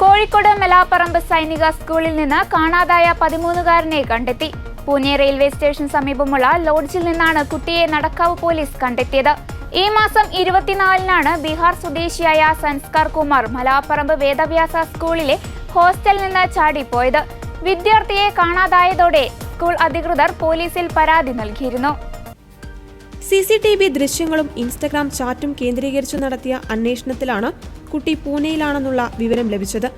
കോഴിക്കോട് മെലാപ്പറമ്പ് സൈനിക സ്കൂളിൽ നിന്ന് കാണാതായ പതിമൂന്നുകാരനെ കണ്ടെത്തി. പൂനെ റെയിൽവേ സ്റ്റേഷൻ സമീപമുള്ള ലോഡ്ജിൽ നിന്നാണ് കുട്ടിയെ നടക്കാവ് പോലീസ് കണ്ടെത്തിയത്. ഈ മാസം ഇരുപത്തിനാലിനാണ് ബീഹാർ സ്വദേശിയായ സംസ്കാർ കുമാർ മലാപ്പറമ്പ് വേദവ്യാസ സ്കൂളിലെ ഹോസ്റ്റലിൽ നിന്ന് ചാടിപ്പോയത്. വിദ്യാർത്ഥിയെ കാണാതായതോടെ സ്കൂൾ അധികൃതർ പോലീസിൽ പരാതി നൽകിയിരുന്നു. സി സി ടി വി ദൃശ്യങ്ങളും ഇൻസ്റ്റഗ്രാം ചാറ്റും കേന്ദ്രീകരിച്ചു നടത്തിയ അന്വേഷണത്തിലാണ് കുട്ടി പൂനെയിലാണെന്നുള്ള വിവരം ലഭിച്ചത്.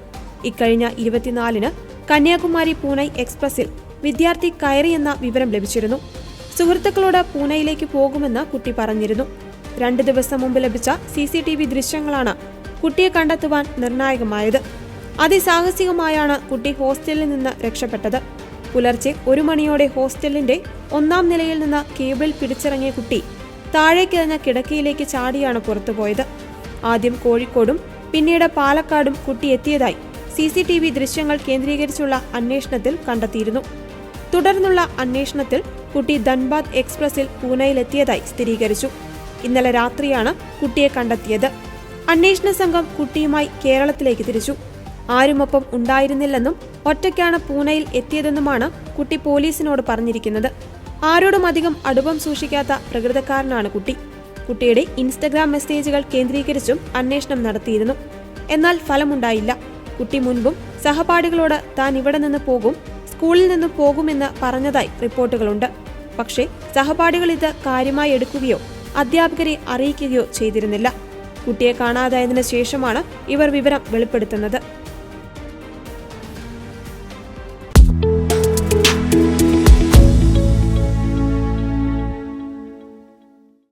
ഇക്കഴിഞ്ഞ ഇരുപത്തിനാലിന് കന്യാകുമാരി പൂനെ എക്സ്പ്രസിൽ വിദ്യാർത്ഥി കയറിയെന്ന വിവരം ലഭിച്ചിരുന്നു. സുഹൃത്തുക്കളോട് പൂനെയിലേക്ക് പോകുമെന്ന് കുട്ടി പറഞ്ഞിരുന്നു. രണ്ട് ദിവസം മുമ്പ് ലഭിച്ച സി സി ടി വി ദൃശ്യങ്ങളാണ് കുട്ടിയെ കണ്ടെത്തുവാൻ നിർണായകമായത്. അതിസാഹസികമായാണ് കുട്ടി ഹോസ്റ്റലിൽ നിന്ന് രക്ഷപ്പെട്ടത്. പുലർച്ചെ ഒരു മണിയോടെ ഹോസ്റ്റലിന്റെ ഒന്നാം നിലയിൽ നിന്ന് കേബിൾ പിടിച്ചിറങ്ങിയ കുട്ടി താഴേക്കിറങ്ങ കിടക്കയിലേക്ക് ചാടിയാണ് പുറത്തുപോയത്. ആദ്യം കോഴിക്കോടും പിന്നീട് പാലക്കാടും കുട്ടി എത്തിയതായി സി സി ടി വി ദൃശ്യങ്ങൾ കേന്ദ്രീകരിച്ചുള്ള അന്വേഷണത്തിൽ കണ്ടെത്തിയിരുന്നു. തുടർന്നുള്ള അന്വേഷണത്തിൽ കുട്ടി ധൻബാദ് എക്സ്പ്രസിൽ പൂനെയിലെത്തിയതായി സ്ഥിരീകരിച്ചു. ഇന്നലെ രാത്രിയാണ് കുട്ടിയെ കണ്ടെത്തിയത്. അന്വേഷണ സംഘം കുട്ടിയുമായി കേരളത്തിലേക്ക് തിരിച്ചു. ആരുമൊപ്പം ഉണ്ടായിരുന്നില്ലെന്നും ഒറ്റയ്ക്കാണ് പൂനെയിൽ എത്തിയതെന്നുമാണ് കുട്ടി പോലീസിനോട് പറഞ്ഞിരിക്കുന്നത്. ആരോടും അധികം അടുപ്പം സൂക്ഷിക്കാത്ത പ്രകൃതക്കാരനാണ് കുട്ടി. കുട്ടിയുടെ ഇൻസ്റ്റഗ്രാം മെസ്സേജുകൾ കേന്ദ്രീകരിച്ചും അന്വേഷണം നടത്തിയിരുന്നു. എന്നാൽ ഫലമുണ്ടായില്ല. കുട്ടി മുൻപും സഹപാഠികളോട് താൻ ഇവിടെ നിന്ന് പോകും സ്കൂളിൽ നിന്ന് പോകുമെന്ന് പറഞ്ഞതായി റിപ്പോർട്ടുകളുണ്ട്. പക്ഷേ സഹപാഠികൾ ഇത് കാര്യമായി എടുക്കുകയോ അധ്യാപകരെ അറിയിക്കുകയോ ചെയ്തിരുന്നില്ല. കുട്ടിയെ കാണാതായതിനു ശേഷമാണ് ഇവർ വിവരം വെളിപ്പെടുത്തുന്നത്.